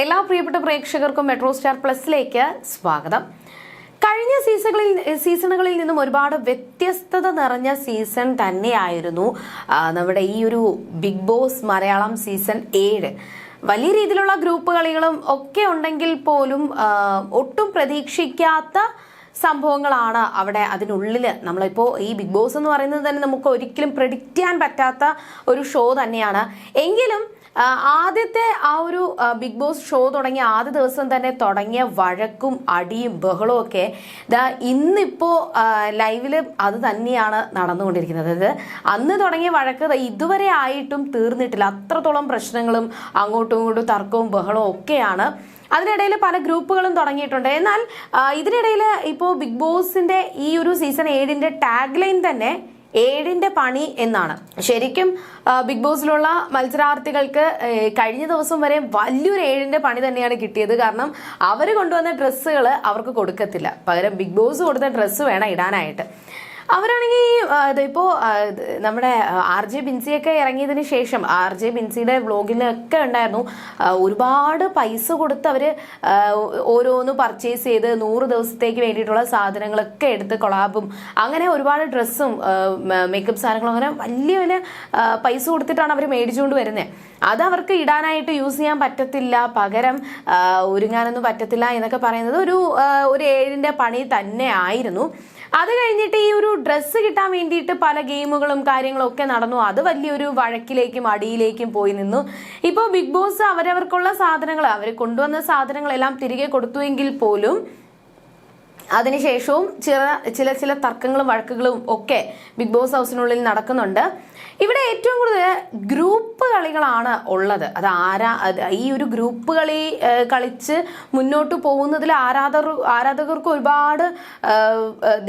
എല്ലാ പ്രിയപ്പെട്ട പ്രേക്ഷകർക്കും മെട്രോ സ്റ്റാർ പ്ലസിലേക്ക് സ്വാഗതം. കഴിഞ്ഞ സീസണുകളിൽ സീസണുകളിൽ നിന്നും ഒരുപാട് വ്യത്യസ്തത നിറഞ്ഞ സീസൺ തന്നെയായിരുന്നു നമ്മുടെ ഈ ഒരു ബിഗ് ബോസ് മലയാളം സീസൺ ഏഴ്. വലിയ രീതിയിലുള്ള ഗ്രൂപ്പ് കളികളും ഒക്കെ ഉണ്ടെങ്കിൽ പോലും ഒട്ടും പ്രതീക്ഷിക്കാത്ത സംഭവങ്ങളാണ് അവിടെ അതിനുള്ളിൽ നമ്മളിപ്പോൾ ഈ ബിഗ് ബോസ് എന്ന് പറയുന്നത് തന്നെ നമുക്ക് ഒരിക്കലും പ്രഡിക്റ്റ് ചെയ്യാൻ പറ്റാത്ത ഒരു ഷോ തന്നെയാണ്. എങ്കിലും ആദ്യത്തെ ആ ഒരു ബിഗ് ബോസ് ഷോ തുടങ്ങിയ ആദ്യ ദിവസം തന്നെ തുടങ്ങിയ വഴക്കും അടിയും ബഹളവും ഒക്കെ ദാ ഇന്നിപ്പോ ലൈവിൽ അത് തന്നെയാണ് നടന്നുകൊണ്ടിരിക്കുന്നത്. അതായത് അന്ന് തുടങ്ങിയ വഴക്ക് ഇതുവരെ ആയിട്ടും തീർന്നിട്ടില്ല. അത്രത്തോളം പ്രശ്നങ്ങളും അങ്ങോട്ടും ഇങ്ങോട്ടും തർക്കവും ബഹളവും ഒക്കെയാണ്. അതിനിടയിൽ പല ഗ്രൂപ്പുകളും തുടങ്ങിയിട്ടുണ്ട്. എന്നാൽ ഇതിനിടയിൽ ഇപ്പോൾ ബിഗ് ബോസിന്റെ ഈ ഒരു സീസൺ ഏഴിന്റെ ടാഗ് ലൈൻ തന്നെ ഏഴിന്റെ പണി എന്നാണ്. ശരിക്കും ബിഗ് ബോസിലുള്ള മത്സരാർത്ഥികൾക്ക് കഴിഞ്ഞ ദിവസം വരെ വലിയൊരു ഏഴിന്റെ പണി തന്നെയാണ് കിട്ടിയത്. കാരണം അവർ കൊണ്ടുവന്ന ഡ്രസ്സുകൾ അവർക്ക് കൊടുക്കത്തില്ല. പകരം ബിഗ് ബോസ് കൊടുത്ത ഡ്രസ്സ് വേണം ഇടാനായിട്ട്. അവരാണെങ്കിൽ ഇതിപ്പോ ആ, നമ്മുടെ ആർ ജെ ബിൻസിയൊക്കെ ഇറങ്ങിയതിന് ശേഷം ആർ ജെ ബിൻസിയുടെ വ്ളോഗിലൊക്കെ ഉണ്ടായിരുന്നു ഒരുപാട് പൈസ കൊടുത്ത് അവർ ഓരോന്ന് പർച്ചേസ് ചെയ്ത് നൂറ് ദിവസത്തേക്ക് വേണ്ടിയിട്ടുള്ള സാധനങ്ങളൊക്കെ എടുത്ത് കൊളാബും അങ്ങനെ ഒരുപാട് ഡ്രസ്സും മേക്കപ്പ് സാധനങ്ങളും അങ്ങനെ വലിയ വലിയ പൈസ കൊടുത്തിട്ടാണ് അവർ മേടിച്ചുകൊണ്ട് വരുന്നത് അത് അവർക്ക് ഇടാനായിട്ട് യൂസ് ചെയ്യാൻ പറ്റത്തില്ല പകരം ഒരുങ്ങാനൊന്നും പറ്റത്തില്ല എന്നൊക്കെ പറയുന്നത് ഒരു ഒരു ഏഴിന്റെ പണി തന്നെ ആയിരുന്നു. അത് കഴിഞ്ഞിട്ട് ഈ ഒരു ഡ്രസ്സ് കിട്ടാൻ വേണ്ടിയിട്ട് പല ഗെയിമുകളും കാര്യങ്ങളും ഒക്കെ നടന്നു. അത് വലിയൊരു വഴക്കിലേക്കും അടിയിലേക്കും പോയി നിന്നു. ഇപ്പോൾ ബിഗ് ബോസ് അവരവർക്കുള്ള സാധനങ്ങൾ അവർ കൊണ്ടുവന്ന സാധനങ്ങളെല്ലാം തിരികെ കൊടുത്തുവെങ്കിൽ പോലും അതിനുശേഷവും ചില ചില ചില തർക്കങ്ങളും വഴക്കുകളും ഒക്കെ ബിഗ് ബോസ് ഹൗസിനുള്ളിൽ നടക്കുന്നുണ്ട്. ഇവിടെ ഏറ്റവും കൂടുതൽ ഗ്രൂപ്പ് കളികളാണ് ഉള്ളത്. അത് ആരാ ഈ ഒരു ഗ്രൂപ്പ് കളി കളിച്ച് മുന്നോട്ട് പോകുന്നതിൽ ആരാധകർ ആരാധകർക്ക് ഒരുപാട്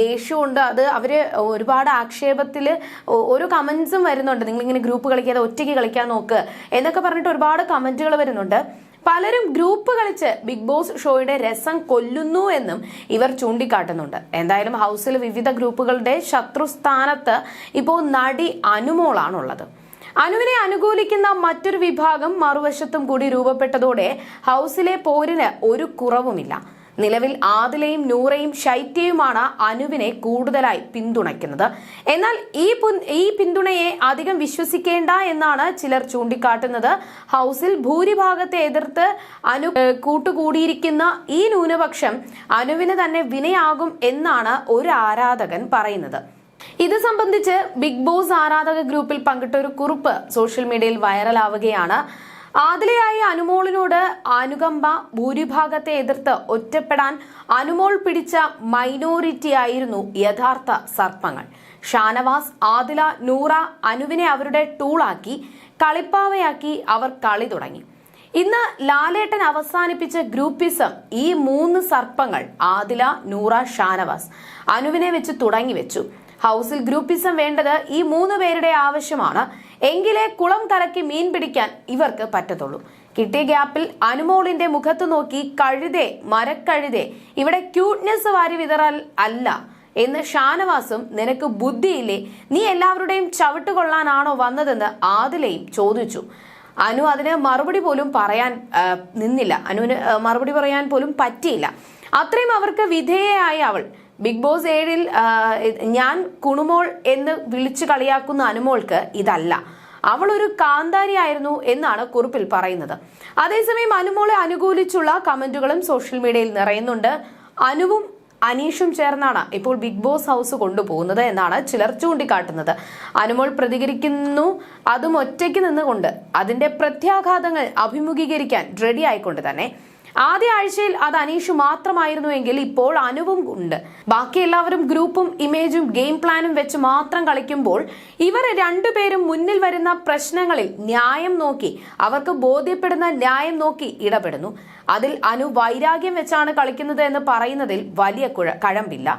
ദേഷ്യമുണ്ട്. അത് അവർ ഒരുപാട് ആക്ഷേപത്തിൽ ഓരോ കമൻസും വരുന്നുണ്ട്. നിങ്ങളിങ്ങനെ ഗ്രൂപ്പ് കളിക്കാതെ ഒറ്റയ്ക്ക് കളിക്കാൻ നോക്ക് എന്നൊക്കെ പറഞ്ഞിട്ട് ഒരുപാട് കമന്റുകൾ വരുന്നുണ്ട്. പലരും ഗ്രൂപ്പ് കളിച്ച് ബിഗ് ബോസ് ഷോയുടെ രസം കൊല്ലുന്നു എന്നും ഇവർ ചൂണ്ടിക്കാട്ടുന്നുണ്ട്. എന്തായാലും ഹൗസിൽ വിവിധ ഗ്രൂപ്പുകളുടെ ശത്രുസ്ഥാനത്ത് ഇപ്പോൾ നടി അനുമോളാണുള്ളത്. അനുവിനെ അനുകൂലിക്കുന്ന മറ്റൊരു വിഭാഗം മറുവശത്തും കൂടി രൂപപ്പെട്ടതോടെ ഹൗസിലെ പോരിന് ഒരു കുറവുമില്ല. നിലവിൽ ആദിലയും നൂറയും ശൈത്യയുമാണ് അനുവിനെ കൂടുതലായി പിന്തുണയ്ക്കുന്നത്. എന്നാൽ ഈ ഈ പിന്തുണയെ അധികം വിശ്വസിക്കേണ്ട എന്നാണ് ചിലർ ചൂണ്ടിക്കാട്ടുന്നത്. ഹൗസിൽ ഭൂരിഭാഗത്തെ എതിർത്ത് അനു കൂട്ടുകൂടിയിരിക്കുന്ന ഈ ന്യൂനപക്ഷം അനുവിന് തന്നെ വിനയാകും എന്നാണ് ഒരു ആരാധകൻ പറയുന്നത്. ഇത് സംബന്ധിച്ച് ബിഗ് ബോസ് ആരാധക ഗ്രൂപ്പിൽ പങ്കിട്ട ഒരു കുറിപ്പ് സോഷ്യൽ മീഡിയയിൽ വൈറലാവുകയാണ്. ആദിലയായ അനുമോളിനോട് അനുകമ്പ ഭൂരിഭാഗത്തെ എതിർത്ത് ഒറ്റപ്പെടാൻ അനുമോൾ പിടിച്ച മൈനോറിറ്റി ആയിരുന്നു യഥാർത്ഥ സർപ്പങ്ങൾ. ഷാനവാസ് ആദില നൂറ അനുവിനെ അവരുടെ ടൂളാക്കി കളിപ്പാവയാക്കി അവർ കളി തുടങ്ങി. ഇന്ന് ലാലേട്ടൻ അവസാനിപ്പിച്ച ഗ്രൂപ്പിസം ഈ മൂന്ന് സർപ്പങ്ങൾ ആദില നൂറ ഷാനവാസ് അനുവിനെ വെച്ച് തുടങ്ങി വെച്ചു. ഹൗസിൽ ഗ്രൂപ്പിസം വേണ്ടത് ഈ മൂന്ന് പേരുടെ ആവശ്യമാണ്. എങ്കിലേ കുളം കലക്കി മീൻ പിടിക്കാൻ ഇവർക്ക് പറ്റത്തുള്ളൂ. കിട്ടിയ ഗ്യാപ്പിൽ അനുമോളിന്റെ മുഖത്ത് നോക്കി കഴുതേ മരക്കഴുതേ ഇവിടെ ക്യൂട്ട്നെസ് വാരി വിതറൽ അല്ല എന്ന് ഷാനവാസും നിനക്ക് ബുദ്ധിയില്ലേ? നീ എല്ലാവരുടെയും ചവിട്ടുകൊള്ളാനാണോ വന്നതെന്ന് ആദിലയും ചോദിച്ചു. അനു അതിന് മറുപടി പോലും പറയാൻ നിന്നില്ല. അനുവിന് മറുപടി പറയാൻ പോലും പറ്റിയില്ല. അത്രയും അവർക്ക് വിധേയയായി അവൾ. ബിഗ് ബോസ് ഏഴിൽ ഞാൻ കുണുമോൾ എന്ന് വിളിച്ചു കളിയാക്കുന്ന അനുമോൾക്ക് ഇതല്ല. അവൾ ഒരു കാന്താരിയായിരുന്നു എന്നാണ് കുറിപ്പിൽ പറയുന്നത്. അതേസമയം അനുമോളെ അനുകൂലിച്ചുള്ള കമന്റുകളും സോഷ്യൽ മീഡിയയിൽ നിറയുന്നുണ്ട്. അനുവും അനീഷും ചേർന്നാണ് ഇപ്പോൾ ബിഗ് ബോസ് ഹൗസ് കൊണ്ടുപോകുന്നത് എന്നാണ് ചിലർ ചൂണ്ടിക്കാട്ടുന്നത്. അനുമോൾ പ്രതികരിക്കുന്നു അതും ഒറ്റയ്ക്ക് നിന്നുകൊണ്ട്. അതിന്റെ പ്രത്യാഘാതങ്ങൾ അഭിമുഖീകരിക്കാൻ റെഡി ആയിക്കൊണ്ട് തന്നെ. ആദ്യ ആഴ്ചയിൽ അത് അനീഷ് മാത്രമായിരുന്നുവെങ്കിൽ ഇപ്പോൾ അനുവും ഉണ്ട്. ബാക്കി എല്ലാവരും ഗ്രൂപ്പും ഇമേജും ഗെയിം പ്ലാനും വെച്ച് മാത്രം കളിക്കുമ്പോൾ ഇവർ രണ്ടുപേരും മുന്നിൽ വരുന്ന പ്രശ്നങ്ങളിൽ ന്യായം നോക്കി അവർക്ക് ബോധ്യപ്പെടുന്ന ന്യായം നോക്കി ഇടപെടുന്നു. അതിൽ അനു വൈരാഗ്യം വെച്ചാണ് കളിക്കുന്നത് എന്ന് പറയുന്നതിൽ വലിയ കുഴ കഴമ്പില്ല.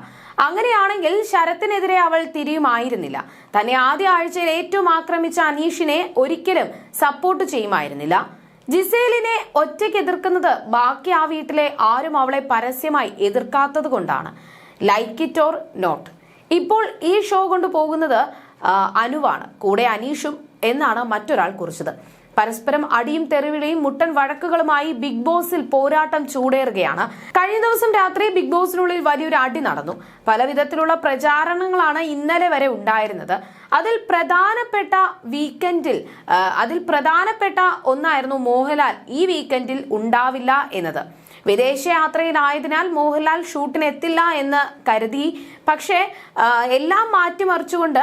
അങ്ങനെയാണെങ്കിൽ ശരത്തിനെതിരെ അവൾ തിരിയുമായിരുന്നില്ല തന്നെ ആദ്യ ആഴ്ചയിൽ ഏറ്റവും ആക്രമിച്ച അനീഷിനെ ഒരിക്കലും സപ്പോർട്ട് ചെയ്യുമായിരുന്നില്ല. ജിസേലിനെ ഒറ്റയ്ക്ക് എതിർക്കുന്നത് ബാക്കി ആ വീട്ടിലെ ആരും അവളെ പരസ്യമായി എതിർക്കാത്തത് കൊണ്ടാണ്. Like it or not. ഇപ്പോൾ ഈ ഷോ കൊണ്ട് പോകുന്നത് അനുവാണ്. കൂടെ അനീഷും എന്നാണ് മറ്റൊരാൾ കുറിച്ചത്. പരസ്പരം അടിയും തെറിവിളിയും മുട്ടൻ വഴക്കുകളുമായി ബിഗ് ബോസിൽ പോരാട്ടം ചൂടേറുകയാണ്. കഴിഞ്ഞ ദിവസം രാത്രി ബിഗ് ബോസിനുള്ളിൽ വലിയൊരു അടി നടന്നു. പലവിധത്തിലുള്ള പ്രചാരണങ്ങളാണ് ഇന്നലെ വരെ ഉണ്ടായിരുന്നത്. അതിൽ പ്രധാനപ്പെട്ട വീക്കെൻഡിൽ അതിൽ പ്രധാനപ്പെട്ട ഒന്നായിരുന്നു മോഹൻലാൽ. ഈ വീക്കെൻഡിൽ ഉണ്ടാവില്ല എന്നത്. വിദേശയാത്രയിലായതിനാൽ മോഹൻലാൽ ഷൂട്ടിന് എത്തില്ല എന്ന് കരുതി. പക്ഷേ എല്ലാം മാറ്റിമറിച്ചുകൊണ്ട്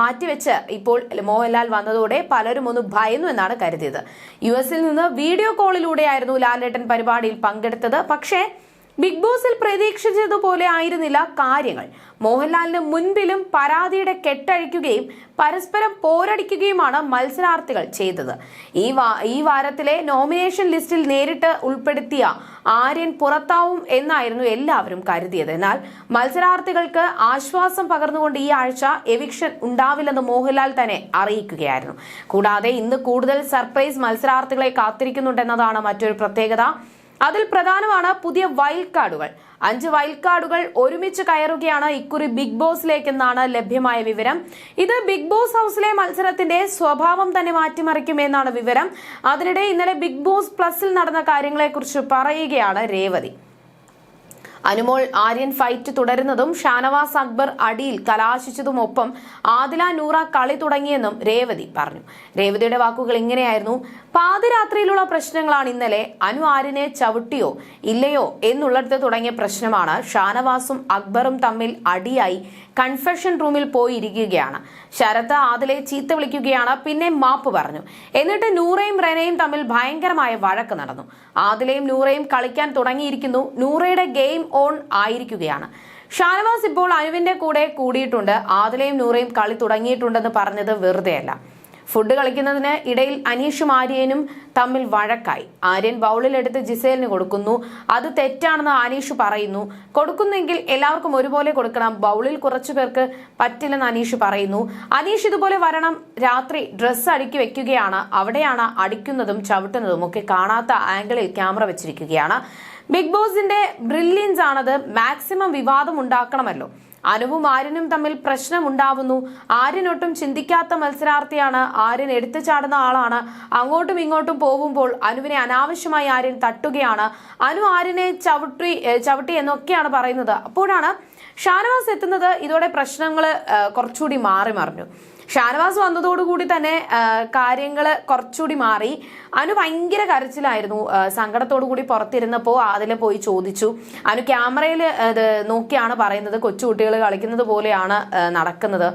മാറ്റിവെച്ച് ഇപ്പോൾ മോഹൻലാൽ വന്നതോടെ പലരും ഒന്ന് ഭയന്നു എന്നാണ് കരുതിയത്. യു എസിൽ നിന്ന് വീഡിയോ കോളിലൂടെയായിരുന്നു ലാലേട്ടൻ പരിപാടിയിൽ പങ്കെടുത്തത്. പക്ഷേ ബിഗ് ബോസിൽ പ്രതീക്ഷിച്ചതുപോലെ ആയിരുന്നില്ല കാര്യങ്ങൾ. മോഹൻലാലിന് മുൻപിലും പരാതിയുടെ കെട്ടഴിക്കുകയും പരസ്പരം പോരടിക്കുകയുമാണ് മത്സരാർത്ഥികൾ ചെയ്തത്. ഈ ഈ വാരത്തിലെ നോമിനേഷൻ ലിസ്റ്റിൽ നേരിട്ട് ഉൾപ്പെടുത്തിയ ആര്യൻ പുറത്താവും എന്നായിരുന്നു എല്ലാവരും കരുതിയത്. എന്നാൽ മത്സരാർത്ഥികൾക്ക് ആശ്വാസം പകർന്നുകൊണ്ട് ഈ ആഴ്ച എവിക്ഷൻ ഉണ്ടാവില്ലെന്ന് മോഹൻലാൽ തന്നെ അറിയിക്കുകയായിരുന്നു. കൂടാതെ ഇന്ന് കൂടുതൽ സർപ്രൈസ് മത്സരാർത്ഥികളെ കാത്തിരിക്കുന്നുണ്ടെന്നതാണ് മറ്റൊരു പ്രത്യേകത. അതിൽ പ്രധാനമാണ് പുതിയ വൈൽഡ് കാർഡുകൾ അഞ്ച് വൈൽഡ് കാർഡുകൾ ഒരുമിച്ച് കയറുകയാണ് ഇക്കുറി ബിഗ് ബോസിലേക്കെന്നാണ് ലഭ്യമായ വിവരം. ഇത് ബിഗ് ബോസ് ഹൗസിലെ മത്സരത്തിന്റെ സ്വഭാവം തന്നെ മാറ്റിമറിക്കുമെന്നാണ് വിവരം. അതിനിടെ ഇന്നലെ ബിഗ് ബോസ് പ്ലസിൽ നടന്ന കാര്യങ്ങളെക്കുറിച്ച് പറയുകയാണ് രേവതി. അനുമോൾ ആര്യൻ ഫൈറ്റ് തുടരുന്നതും ഷാനവാസ് അക്ബർ അടിയിൽ കലാശിച്ചതുമൊപ്പം ആദില നൂറ കളി തുടങ്ങിയെന്നും രേവതി പറഞ്ഞു. രേവതിയുടെ വാക്കുകൾ ഇങ്ങനെയായിരുന്നു. പാതിരാത്രിയിലുള്ള പ്രശ്നങ്ങളാണ് ഇന്നലെ. അനു ആര്യനെ ചവിട്ടിയോ ഇല്ലയോ എന്നുള്ളിടത്ത് തുടങ്ങിയ പ്രശ്നമാണ് ഷാനവാസും അക്ബറും തമ്മിൽ അടിയായി. കൺഫെഷൻ റൂമിൽ പോയി ഇരിക്കുകയാണ് ശരത്ത് ആദിലെ ചീത്ത വിളിക്കുകയാണ്. പിന്നെ മാപ്പ് പറഞ്ഞു. എന്നിട്ട് നൂറയും റെനയും തമ്മിൽ ഭയങ്കരമായ വഴക്ക് നടന്നു. ആദിലയും നൂറയും കളിക്കാൻ തുടങ്ങിയിരിക്കുന്നു. നൂറയുടെ ഗെയിം ഓൺ ആയിരിക്കുകയാണ്. ഷാനവാസ് ഇപ്പോൾ അനുവിന്റെ കൂടെ കൂടിയിട്ടുണ്ട്. ആദിലയും നൂറയും കളി തുടങ്ങിയിട്ടുണ്ടെന്ന് പറഞ്ഞത് വെറുതെയല്ല. ഫുഡ് കളിക്കുന്നതിന് ഇടയിൽ അനീഷും ആര്യനും തമ്മിൽ വഴക്കായി. ആര്യൻ ബൗളിലെടുത്ത് ജിസേലിന് കൊടുക്കുന്നു. അത് തെറ്റാണെന്ന് അനീഷ് പറയുന്നു. കൊടുക്കുന്നെങ്കിൽ എല്ലാവർക്കും ഒരുപോലെ കൊടുക്കണം. ബൗളിൽ കുറച്ചു പേർക്ക് പറ്റില്ലെന്ന് അനീഷ് പറയുന്നു. അനീഷ് ഇതുപോലെ വരണം. രാത്രി ഡ്രസ്സ് അടുക്കി വെക്കുകയാണ്. അവിടെയാണ് അടിക്കുന്നതും ചവിട്ടുന്നതും ഒക്കെ കാണാത്ത ആംഗിളിൽ ക്യാമറ വെച്ചിരിക്കുകയാണ്. ബിഗ് ബോസിന്റെ ബ്രില്യൻസ് ആണത്. മാക്സിമം വിവാദം ഉണ്ടാക്കണമല്ലോ. അനുവും ആര്യനും തമ്മിൽ പ്രശ്നമുണ്ടാവുന്നു. ആര്യനൊട്ടും ചിന്തിക്കാത്ത മത്സരാർത്ഥിയാണ് ആര്യൻ എടുത്തു ചാടുന്ന ആളാണ്. അങ്ങോട്ടും ഇങ്ങോട്ടും പോകുമ്പോൾ അനുവിനെ അനാവശ്യമായി ആര്യൻ തട്ടുകയാണ്. അനു ആര്യനെ ചവിട്ടി ചവിട്ടി എന്നൊക്കെയാണ് പറയുന്നത്. അപ്പോഴാണ് ഷാനവാസ് എത്തുന്നത്. ഇതോടെ പ്രശ്നങ്ങൾ കുറച്ചുകൂടി മാറി മറിഞ്ഞു. ഷാനവാസ് വന്നതോടുകൂടി തന്നെ കാര്യങ്ങൾ കുറച്ചുകൂടി മാറി. അനു ഭയങ്കര കരച്ചിലായിരുന്നു. സങ്കടത്തോടു കൂടി പുറത്തിരുന്നപ്പോൾ അതിൽ പോയി ചോദിച്ചു. അനു ക്യാമറയിൽ ഇത് നോക്കിയാണ് പറയുന്നത്. കൊച്ചുകുട്ടികൾ കളിക്കുന്നത് പോലെയാണ് നടക്കുന്നത്.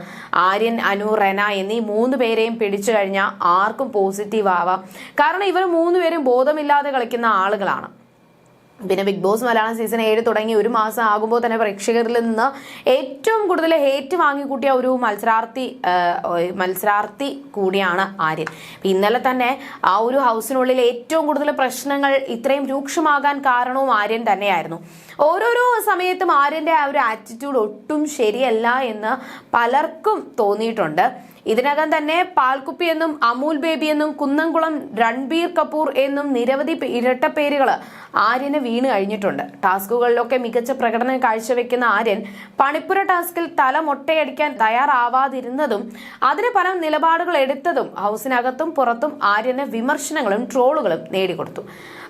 ആര്യൻ അനു റെന എന്നീ മൂന്ന് പേരെയും പിടിച്ചു കഴിഞ്ഞാൽ ആർക്കും പോസിറ്റീവ് ആവാം. കാരണം ഇവർ മൂന്നുപേരും ബോധമില്ലാതെ കളിക്കുന്ന ആളുകളാണ്. പിന്നെ ബിഗ് ബോസ് മലയാളം സീസൺ ഏഴ് തുടങ്ങി ഒരു മാസം ആകുമ്പോൾ തന്നെ പ്രേക്ഷകരിൽ നിന്ന് ഏറ്റവും കൂടുതൽ ഹേറ്റ് വാങ്ങിക്കൂട്ടിയ ഒരു മത്സരാർത്ഥി മത്സരാർത്ഥി കൂടിയാണ് ആര്യൻ. ഇന്നലെ തന്നെ ആ ഒരു ഹൗസിനുള്ളിൽ ഏറ്റവും കൂടുതൽ പ്രശ്നങ്ങൾ ഇത്രയും രൂക്ഷമാകാൻ കാരണവും ആര്യൻ തന്നെയായിരുന്നു. ഓരോരോ സമയത്തും ആര്യന്റെ ആ ഒരു ആറ്റിറ്റ്യൂഡ് ഒട്ടും ശരിയല്ല എന്ന് പലർക്കും തോന്നിയിട്ടുണ്ട്. ഇതിനകം തന്നെ പാൽക്കുപ്പി എന്നും അമൂൽ ബേബി എന്നും കുന്നംകുളം രൺബീർ കപൂർ എന്നും നിരവധി ഇരട്ട ഇരട്ടപ്പേരുകൾ ആര്യന് വീണ് കഴിഞ്ഞിട്ടുണ്ട്. ടാസ്കുകളിലൊക്കെ മികച്ച പ്രകടനം കാഴ്ചവെക്കുന്ന ആര്യൻ പണിപ്പുര ടാസ്കിൽ തല മൊട്ടയടിക്കാൻ തയ്യാറാവാതിരുന്നതും അതിന് പല നിലപാടുകൾ എടുത്തതും ഹൗസിനകത്തും പുറത്തും ആര്യന് വിമർശനങ്ങളും ട്രോളുകളും നേടിക്കൊടുത്തു.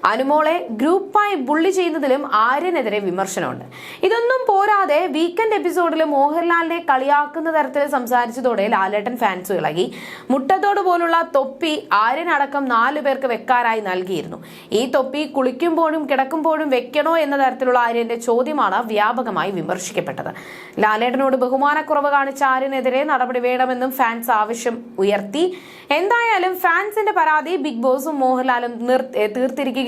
അനുമോളെ ഗ്രൂപ്പായി ബുള്ളി ചെയ്യുന്നതിലും ആര്യനെതിരെ വിമർശനമുണ്ട്. ഇതൊന്നും പോരാതെ വീക്കെൻഡ് എപ്പിസോഡിൽ മോഹൻലാലിനെ കളിയാക്കുന്ന തരത്തിൽ സംസാരിച്ചതോടെ ലാലേട്ടൻ ഫാൻസ് ഇളകി. മുട്ടത്തോട് പോലുള്ള തൊപ്പി ആര്യനടക്കം നാലു പേർക്ക് വെക്കാനായി നൽകിയിരുന്നു. ഈ തൊപ്പി കുളിക്കുമ്പോഴും കിടക്കുമ്പോഴും വെക്കണോ എന്ന തരത്തിലുള്ള ആര്യന്റെ ചോദ്യമാണ് വ്യാപകമായി വിമർശിക്കപ്പെട്ടത്. ലാലേട്ടനോട് ബഹുമാനക്കുറവ് കാണിച്ച ആര്യനെതിരെ നടപടി വേണമെന്നും ഫാൻസ് ആവശ്യം ഉയർത്തി. എന്തായാലും ഫാൻസിന്റെ പരാതി ബിഗ് ബോസും മോഹൻലാലും നിർ-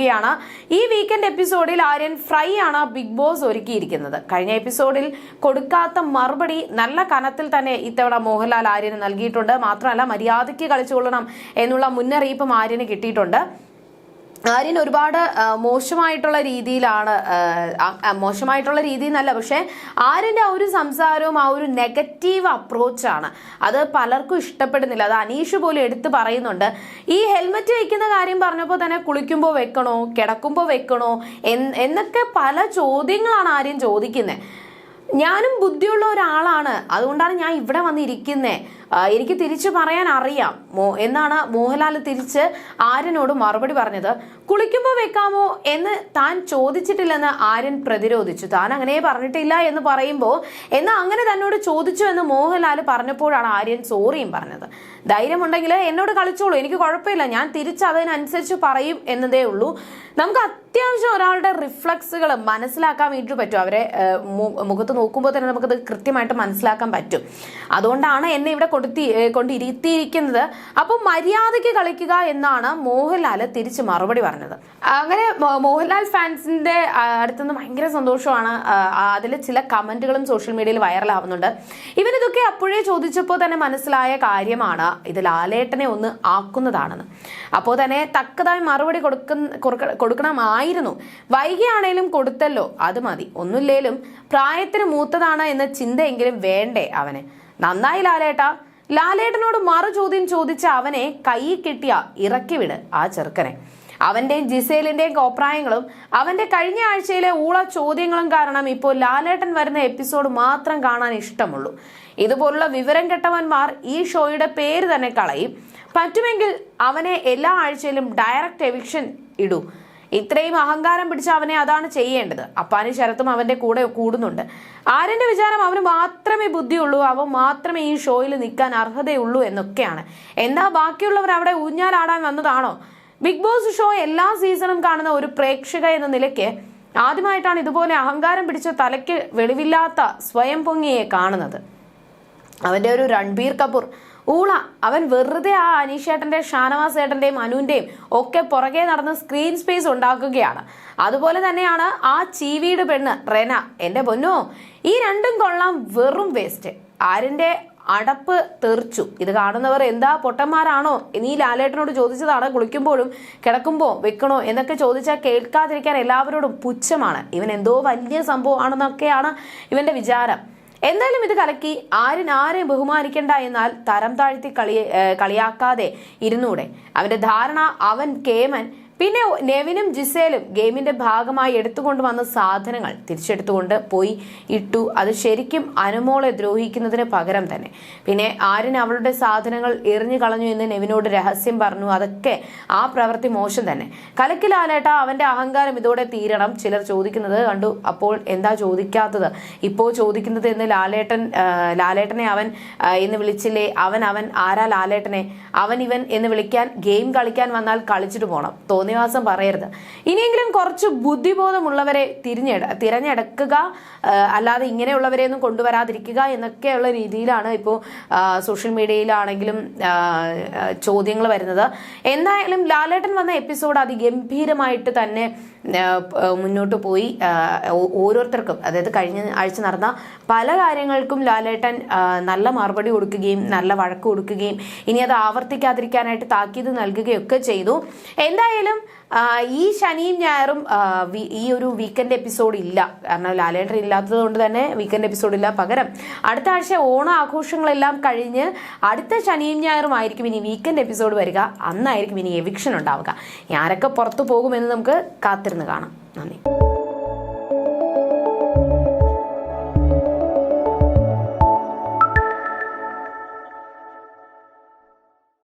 ഏ, ഈ വീക്കെൻഡ് എപ്പിസോഡിൽ ആര്യൻ ഫ്രൈ ആണ് ബിഗ് ബോസ് ഒരുക്കിയിരിക്കുന്നത്. കഴിഞ്ഞ എപ്പിസോഡിൽ കൊടുക്കാത്ത മറുപടി നല്ല കനത്തിൽ തന്നെ ഇത്തവണ മോഹൻലാൽ ആര്യന് നൽകിയിട്ടുണ്ട്. മാത്രമല്ല മര്യാദയ്ക്ക് കളിച്ചുകൊള്ളണം എന്നുള്ള മുന്നറിയിപ്പും ആര്യന് കിട്ടിയിട്ടുണ്ട്. ആര്യൻ ഒരുപാട് മോശമായിട്ടുള്ള രീതിയിലാണ് മോശമായിട്ടുള്ള രീതി എന്നല്ല പക്ഷെ ആര്യന്റെ ആ ഒരു സംസാരവും ആ ഒരു നെഗറ്റീവ് അപ്രോച്ചാണ്. അത് പലർക്കും ഇഷ്ടപ്പെടുന്നില്ല. അത് അനീഷ് പോലും എടുത്തു പറയുന്നുണ്ട്. ഈ ഹെൽമെറ്റ് വെക്കുന്ന കാര്യം പറഞ്ഞപ്പോൾ തന്നെ കുളിക്കുമ്പോൾ വെക്കണോ കിടക്കുമ്പോൾ വെക്കണോ എന്നൊക്കെ പല ചോദ്യങ്ങളാണ് ആര്യൻ ചോദിക്കുന്നത് ഞാനും ബുദ്ധിയുള്ള ഒരാളാണ്. അതുകൊണ്ടാണ് ഞാൻ ഇവിടെ വന്നിരിക്കുന്നത് എനിക്ക് തിരിച്ചു പറയാൻ അറിയാം. മോ എന്നാണ് മോഹൻലാൽ തിരിച്ച് ആര്യനോട് മറുപടി പറഞ്ഞത്. കുളിക്കുമ്പോൾ വെക്കാമോ എന്ന് താൻ ചോദിച്ചിട്ടില്ലെന്ന് ആര്യൻ പ്രതിരോധിച്ചു. താൻ അങ്ങനെ പറഞ്ഞിട്ടില്ല എന്ന് പറയുമ്പോൾ എന്നാൽ അങ്ങനെ തന്നോട് ചോദിച്ചു എന്ന് മോഹൻലാൽ പറഞ്ഞപ്പോഴാണ് ആര്യൻ സോറിയും പറഞ്ഞത്. ധൈര്യമുണ്ടെങ്കിൽ എന്നോട് കളിച്ചോളൂ. എനിക്ക് കുഴപ്പമില്ല. ഞാൻ തിരിച്ച് അതിനനുസരിച്ച് പറയും എന്നതേ ഉള്ളൂ. നമുക്ക് അത്യാവശ്യം ഒരാളുടെ റിഫ്ലക്സുകൾ മനസ്സിലാക്കാൻ വേണ്ടി പറ്റും. അവരെ മുഖത്ത് നോക്കുമ്പോൾ തന്നെ നമുക്കത് കൃത്യമായിട്ട് മനസ്സിലാക്കാൻ പറ്റും. അതുകൊണ്ടാണ് എന്നെ ഇവിടെ കൊടുത്തി കൊണ്ട് കൊണ്ടിരുത്തിയിരിക്കുന്നത്. അപ്പൊ മര്യാദയ്ക്ക് കളിക്കുക എന്നാണ് മോഹൻലാൽ തിരിച്ച് മറുപടി പറഞ്ഞത്. അങ്ങനെ മോഹൻലാൽ ഫാൻസിന്റെ അടുത്തുനിന്ന് ഭയങ്കര സന്തോഷമാണ്. അതിൽ ചില കമന്റുകളും സോഷ്യൽ മീഡിയയിൽ വൈറലാവുന്നുണ്ട്. ഇവരിതൊക്കെ അപ്പോഴേ ചോദിച്ചപ്പോൾ തന്നെ മനസ്സിലായ കാര്യമാണ്. ഇത് ലാലേട്ടനെ ഒന്ന് ആക്കുന്നതാണെന്ന്. അപ്പോൾ തന്നെ തക്കതായി മറുപടി കൊടുക്കുന്ന കൊടുക്കണമായിരുന്നു. വൈകിയാണേലും കൊടുത്തല്ലോ അത് മതി. ഒന്നുമില്ലേലും പ്രായത്തിന് മൂത്തതാണ് എന്ന ചിന്തയെങ്കിലും വേണ്ടേ അവന്. നന്നായി ലാലേട്ട ലാലേട്ടനോട് മറു ചോദ്യം ചോദിച്ച അവനെ കൈ കിട്ടിയ ഇറക്കി വിട് ആ ചെറുക്കനെ. അവന്റെയും ജിസേലിന്റെയും കോപ്രായങ്ങളും അവന്റെ കഴിഞ്ഞ ആഴ്ചയിലെ ഊള ചോദ്യങ്ങളും കാരണം ഇപ്പോൾ ലാലേട്ടൻ വരുന്ന എപ്പിസോഡ് മാത്രം കാണാൻ ഇഷ്ടമുള്ളൂ. ഇതുപോലുള്ള വിവരം കെട്ടവന്മാർ ഈ ഷോയുടെ പേര് തന്നെ കളയും. പറ്റുമെങ്കിൽ അവനെ എല്ലാ ആഴ്ചയിലും ഡയറക്റ്റ് എവിക്ഷൻ ഇടൂ. ഇത്രയും അഹങ്കാരം പിടിച്ച അവനെ അതാണ് ചെയ്യേണ്ടത്. അപ്പാനും ശരത്തും അവന്റെ കൂടെ കൂടുന്നുണ്ട്. ആര്യന്റെ വിചാരം അവന് മാത്രമേ ബുദ്ധിയുള്ളൂ അവൻ മാത്രമേ ഈ ഷോയിൽ നിൽക്കാൻ അർഹതയുള്ളൂ എന്നൊക്കെയാണ്. എന്താ ബാക്കിയുള്ളവർ അവിടെ ഊഞ്ഞാലാടാൻ വന്നതാണോ? ബിഗ് ബോസ് ഷോ എല്ലാ സീസണും കാണുന്ന ഒരു പ്രേക്ഷക എന്ന നിലയ്ക്ക് ആദ്യമായിട്ടാണ് ഇതുപോലെ അഹങ്കാരം പിടിച്ച തലയ്ക്ക് വെളിവില്ലാത്ത സ്വയം പൊങ്ങിയെ കാണുന്നത്. അവന്റെ ഒരു രൺബീർ കപൂർ ഊള. അവൻ വെറുതെ ആ അനീഷേട്ടന്റെ ഷാനവാസ് ഏട്ടന്റെയും അനുവിന്റെയും ഒക്കെ പുറകെ നടന്ന് സ്ക്രീൻ സ്പേസ് ഉണ്ടാക്കുകയാണ്. അതുപോലെ തന്നെയാണ് ആ ചീവീട് പെണ്ണ് റെന. എന്റെ പൊന്നോ ഈ രണ്ടും കൊള്ളാം വെറും വേസ്റ്റ് ആരിന്റെ അടപ്പ് തെറിച്ചു. ഇത് കാണുന്നവർ എന്താ പൊട്ടന്മാരാണോ? നീ ലാലേട്ടനോട് ചോദിച്ചതാണ് കുളിക്കുമ്പോഴും കിടക്കുമ്പോ വെക്കണോ എന്നൊക്കെ ചോദിച്ചാൽ കേൾക്കാതിരിക്കാൻ എല്ലാവരോടും പുച്ഛമാണ്. ഇവൻ എന്തോ വലിയ സംഭവമാണെന്നൊക്കെയാണ് ഇവന്റെ വിചാരം. എന്തായാലും ഇത് കലക്കി ആരും ആരെയും ബഹുമാനിക്കണ്ട എന്നാൽ തരം താഴ്ത്തി കളി കളിയാക്കാതെ ഇരുന്നൂടെ. അവന്റെ ധാരണ അവൻ കേമൻ പിന്നെ നെവിനും ജിസേലും ഗെയിമിന്റെ ഭാഗമായി എടുത്തുകൊണ്ട് വന്ന സാധനങ്ങൾ തിരിച്ചെടുത്തുകൊണ്ട് പോയി ഇട്ടു. അത് ശരിക്കും അനുമോളെ ദ്രോഹിക്കുന്നതിന് പകരം തന്നെ. പിന്നെ ആര്യൻ അവളുടെ സാധനങ്ങൾ എറിഞ്ഞു കളഞ്ഞു എന്ന് നെവിനോട് രഹസ്യം പറഞ്ഞു. അതൊക്കെ ആ പ്രവൃത്തി മോശം തന്നെ. കലക്കിലാലേട്ട അവന്റെ അഹങ്കാരം ഇതോടെ തീരണം. ചിലർ ചോദിക്കുന്നത് കണ്ടു അപ്പോൾ എന്താ ചോദിക്കാത്തത്? ഇപ്പോൾ ചോദിക്കുന്നത് എന്ന് ലാലേട്ടൻ ലാലേട്ടനെ അവൻ എന്ന് വിളിച്ചില്ലേ? അവൻ അവൻ ആരാ ലാലേട്ടനെ? അവൻ ഇവൻ എന്ന് വിളിക്കാൻ ഗെയിം കളിക്കാൻ വന്നാൽ കളിച്ചിട്ട് പോകണം തോന്നിവാസം പറയരുത്. ഇനിയെങ്കിലും കുറച്ച് ബുദ്ധിബോധമുള്ളവരെ തിരിഞ്ഞെട തിരഞ്ഞെടുക്കുക അല്ലാതെ ഇങ്ങനെയുള്ളവരെ ഒന്നും കൊണ്ടുവരാതിരിക്കുക എന്നൊക്കെയുള്ള രീതിയിലാണ് ഇപ്പോൾ സോഷ്യൽ മീഡിയയിലാണെങ്കിലും ചോദ്യങ്ങൾ വരുന്നത്. എന്തായാലും ലാലേട്ടൻ വന്ന എപ്പിസോഡ് അതിഗംഭീരമായിട്ട് തന്നെ മുന്നോട്ട് പോയി ഓരോരുത്തർക്കും അതായത് കഴിഞ്ഞ ആഴ്ച നടന്ന പല കാര്യങ്ങൾക്കും ലാലേട്ടൻ നല്ല മറുപടി കൊടുക്കുകയും നല്ല വഴക്ക് കൊടുക്കുകയും ഇനി അത് ആവർത്തിക്കാതിരിക്കാനായിട്ട് താക്കീത് നൽകുകയൊക്കെ ചെയ്തു. എന്തായാലും ഈ ശനിയും ഞായറും ഈ ഒരു വീക്കെൻഡ് എപ്പിസോഡ് ഇല്ല. കാരണം ലാലേണ്ടർ ഇല്ലാത്തത് കൊണ്ട് തന്നെ വീക്കെൻഡ് എപ്പിസോഡ് ഇല്ല പകരം. അടുത്ത ആഴ്ച ഓണ ആഘോഷങ്ങളെല്ലാം കഴിഞ്ഞ് അടുത്ത ശനിയും ഞായറും ആയിരിക്കും ഇനി വീക്കെൻഡ് എപ്പിസോഡ് വരിക. അന്നായിരിക്കും ഇനി എവിക്ഷൻ ഉണ്ടാവുക. ഞാനൊക്കെ പുറത്തു പോകുമെന്ന് നമുക്ക് കാത്തിരുന്ന് കാണാം. നന്ദി.